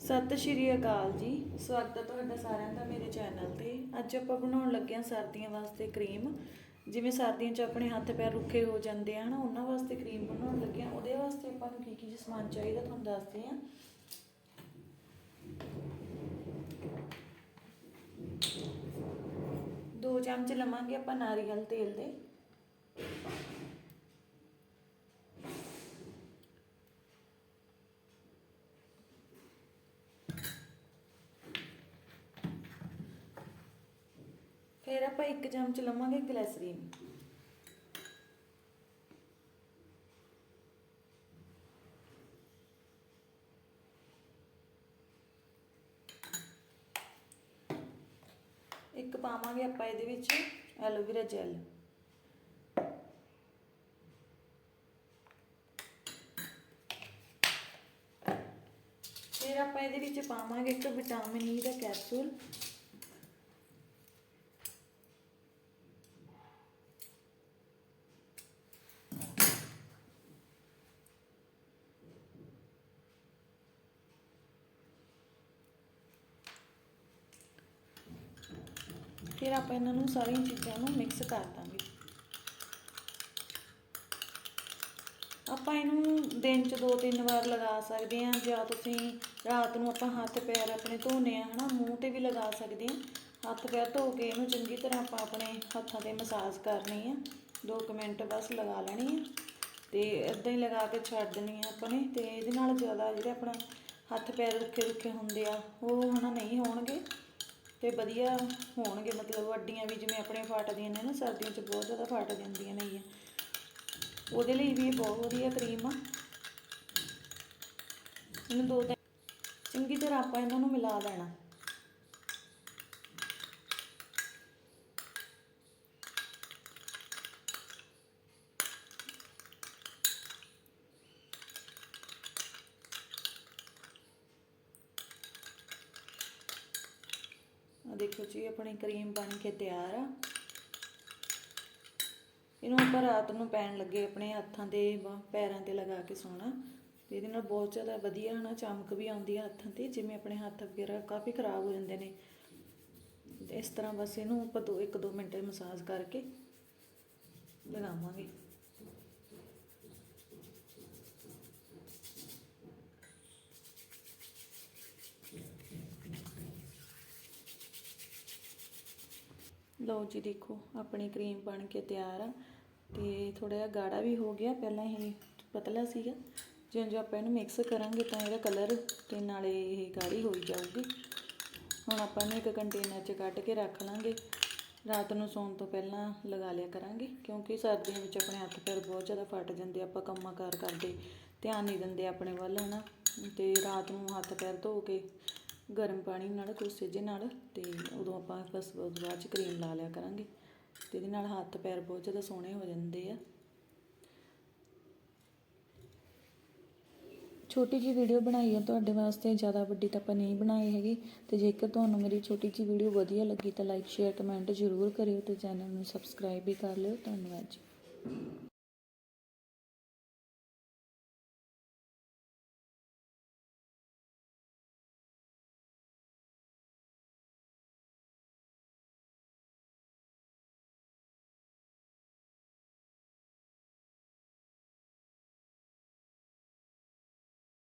ਸਤਿ ਸ਼੍ਰੀ ਅਕਾਲ ਜੀ। ਸਵਾਗਤ ਹੈ ਤੁਹਾਡਾ ਸਾਰਿਆਂ ਦਾ ਮੇਰੇ ਚੈਨਲ ਤੇ। ਅੱਜ ਆਪਾਂ ਬਣਾਉਣ ਲੱਗੇ ਹਾਂ ਸਰਦੀਆਂ ਵਾਸਤੇ ਕਰੀਮ। ਜਿਵੇਂ ਸਰਦੀਆਂ 'ਚ ਆਪਣੇ ਹੱਥ ਪੈਰ ਰੁੱਖੇ ਹੋ ਜਾਂਦੇ ਹਨ ਉਹਨਾਂ ਵਾਸਤੇ ਕਰੀਮ ਬਣਾਉਣ ਲੱਗੇ ਹਾਂ। ਉਹਦੇ ਵਾਸਤੇ ਆਪਾਂ ਨੂੰ ਕੀ ਕੀ ਸਮਾਨ ਚਾਹੀਦਾ ਤੁਹਾਨੂੰ ਦੱਸਦੇ ਹਾਂ। ਦੋ ਚਮਚ ਲਵਾਂਗੇ ਆਪਾਂ ਨਾਰੀਅਲ ਤੇਲ ਦੇ ਫਿਰ ਆਪਾਂ ਇੱਕ ਚਮਚ ਲਵਾਂਗੇ ਗਲੈਸਰੀਨ। ਇੱਕ ਪਾਵਾਂਗੇ ਆਪਾਂ ਇਹਦੇ ਵਿੱਚ ਐਲੋਵੇਰਾ ਜੈਲ। ਫਿਰ ਆਪਾਂ ਇਹਦੇ ਵਿੱਚ ਪਾਵਾਂਗੇ ਇੱਕ ਵਿਟਾਮਿਨ ਈ ਦਾ ਕੈਪਸੂਲ। ਫਿਰ ਆਪਾਂ ਇਹਨਾਂ ਨੂੰ ਸਾਰੀਆਂ ਚੀਜ਼ਾਂ ਨੂੰ ਮਿਕਸ ਕਰ ਦਾਂਗੇ। ਆਪਾਂ ਇਹਨੂੰ ਦਿਨ 'ਚ ਦੋ ਤਿੰਨ ਵਾਰ ਲਗਾ ਸਕਦੇ ਹਾਂ ਜਾਂ ਤੁਸੀਂ ਰਾਤ ਨੂੰ ਆਪਾਂ ਹੱਥ ਪੈਰ ਆਪਣੇ ਧੋਨੇ ਆ, ਹਨਾ, ਮੂੰਹ ਤੇ ਵੀ ਲਗਾ ਸਕਦੇ ਹਾਂ। ਹੱਥ ਪੈਰ ਧੋ ਕੇ ਇਹਨੂੰ ਚੰਗੀ ਤਰ੍ਹਾਂ ਆਪਾਂ ਆਪਣੇ ਹੱਥਾਂ ਤੇ ਮਸਾਜ ਕਰਨੀ ਆ। 2 ਮਿੰਟ ਬਸ ਲਗਾ ਲੈਣੀ ਆ। ਤੇ ਇਦਾਂ ਹੀ ਲਗਾ ਕੇ ਛੱਡ ਦੇਣੀ ਆ ਆਪਾਂ ਨੇ। ਤੇ ਇਹਦੇ ਨਾਲ ਜ਼ਿਆਦਾ ਜਿਹੜੇ ਆਪਣਾ ਹੱਥ ਪੈਰ ਰੁੱਖੇ ਰੁੱਖੇ ਹੁੰਦੇ ਆ, ਉਹ ਹਨਾ ਨਹੀਂ ਹੋਣਗੇ। ਤੇ ਵਧੀਆ ਹੋਣਗੇ, ਮਤਲਬ ਅੱਡੀਆਂ ਵੀ ਜਿਵੇਂ ਆਪਣੇ ਫਾਟਦੀਆਂ ਨੇ ਨਾ, ਸਰਦੀਆਂ 'ਚ ਬਹੁਤ ਜ਼ਿਆਦਾ ਫਾਟ ਜਾਂਦੀਆਂ ਨੇ ਉਹਦੇ ਲਈ ਵੀ ਇਹ ਬਹੁਤ ਵਧੀਆ ਕਰੀਮ ਆ। ਇਹਨੂੰ ਦੋ ਤਿੰਨ ਚੰਗੀ ਤਰ੍ਹਾਂ ਆਪਾਂ ਇਹਨਾਂ ਨੂੰ ਮਿਲਾ ਲੈਣਾ। ਦੇਖੋ ਜੀ, ਆਪਣੀ ਕਰੀਮ ਬਣ ਕੇ ਤਿਆਰ ਆ। ਇਹਨੂੰ ਆਪਾਂ ਰਾਤ ਨੂੰ ਪੈਣ ਲੱਗੇ ਆਪਣੇ ਹੱਥਾਂ ਤੇ ਬਾਹ ਪੈਰਾਂ ਤੇ ਲਗਾ ਕੇ ਸੌਣਾ। ਇਹਦੇ ਨਾਲ ਬਹੁਤ ਜ਼ਿਆਦਾ ਵਧੀਆ ਨਾ ਚਮਕ ਵੀ ਆਉਂਦੀ ਆ ਹੱਥਾਂ ਤੇ, ਜਿਵੇਂ ਆਪਣੇ ਹੱਥ ਵਗੈਰਾ ਕਾਫੀ ਖਰਾਬ ਹੋ ਜਾਂਦੇ ਨੇ। ਇਸ ਤਰ੍ਹਾਂ ਬਸ ਇਹਨੂੰ ਆਪਾਂ ਦੋ, ਇੱਕ ਦੋ ਮਿੰਟ ਮਸਾਜ ਕਰਕੇ ਲਗਾਵਾਂਗੇ। ਲਓ ਜੀ ਦੇਖੋ, ਆਪਣੀ ਕਰੀਮ ਬਣ ਕੇ ਤਿਆਰ ਆ। ਤੇ ਥੋੜਾ ਜਿਹਾ ਗਾੜਾ ਵੀ ਹੋ ਗਿਆ, ਪਹਿਲਾਂ ਇਹ ਪਤਲਾ ਸੀਗਾ। ਜਿਉਂ ਜਿਉਂ ਆਪਾਂ ਇਹਨੂੰ ਮਿਕਸ ਕਰਾਂਗੇ ਤਾਂ ਇਹਦਾ ਕਲਰ ਤੇ ਨਾਲੇ ਇਹ ਗਾੜੀ ਹੋਈ ਜਾਊਗੀ। ਹੁਣ ਆਪਾਂ ਇਹਨੂੰ ਇੱਕ ਕੰਟੇਨਰ 'ਚ ਕੱਢ ਕੇ ਰੱਖ ਲਾਂਗੇ। ਰਾਤ ਨੂੰ ਸੌਣ ਤੋਂ ਪਹਿਲਾਂ ਲਗਾ ਲਿਆ ਕਰਾਂਗੇ, ਕਿਉਂਕਿ ਸਰਦੀਆਂ ਵਿੱਚ ਆਪਣੇ ਹੱਥ ਪੈਰ ਬਹੁਤ ਜ਼ਿਆਦਾ ਫਟ ਜਾਂਦੇ ਆਪਾਂ ਕੰਮਾਂ ਕਾਰ ਕਰਦੇ ਧਿਆਨ ਨਹੀਂ ਦਿੰਦੇ ਆਪਣੇ ਵੱਲ, ਹਨਾ? ਤੇ ਰਾਤ ਨੂੰ ਹੱਥ ਪੈਰ ਧੋ ਕੇ ਗਰਮ ਪਾਣੀ ਨਾਲ, ਕੋਸੇ ਜਿਹੇ ਨਾਲ ਤੇ ਉਦੋਂ ਆਪਾਂ ਬਸ ਬਾਅਦ ਚ ਕਰੀਮ ਲਾ ਲਿਆ ਕਰਾਂਗੇ। ਤੇ ਇਹਦੇ ਨਾਲ ਹੱਥ ਪੈਰ ਬਹੁਤ ਜ਼ਿਆਦਾ ਸੋਹਣੇ ਹੋ ਜਾਂਦੇ ਆ। ਛੋਟੀ ਜੀ ਵੀਡੀਓ ਬਣਾਈ ਹੈ ਤੁਹਾਡੇ ਵਾਸਤੇ ਜ਼ਿਆਦਾ ਵੱਡੀ ਤਾਂ ਆਪਾਂ ਨਹੀਂ ਬਣਾਈ ਹੈਗੀ। ਤੇ ਜੇਕਰ ਤੁਹਾਨੂੰ ਮੇਰੀ ਛੋਟੀ ਜੀ ਵੀਡੀਓ ਵਧੀਆ ਲੱਗੀ ਤਾਂ ਲਾਈਕ ਸ਼ੇਅਰ ਕਮੈਂਟ ਜ਼ਰੂਰ ਕਰਿਓ ਤੇ ਚੈਨਲ ਨੂੰ ਸਬਸਕ੍ਰਾਈਬ ਵੀ ਕਰ ਲਿਓ। ਧੰਨਵਾਦ ਜੀ।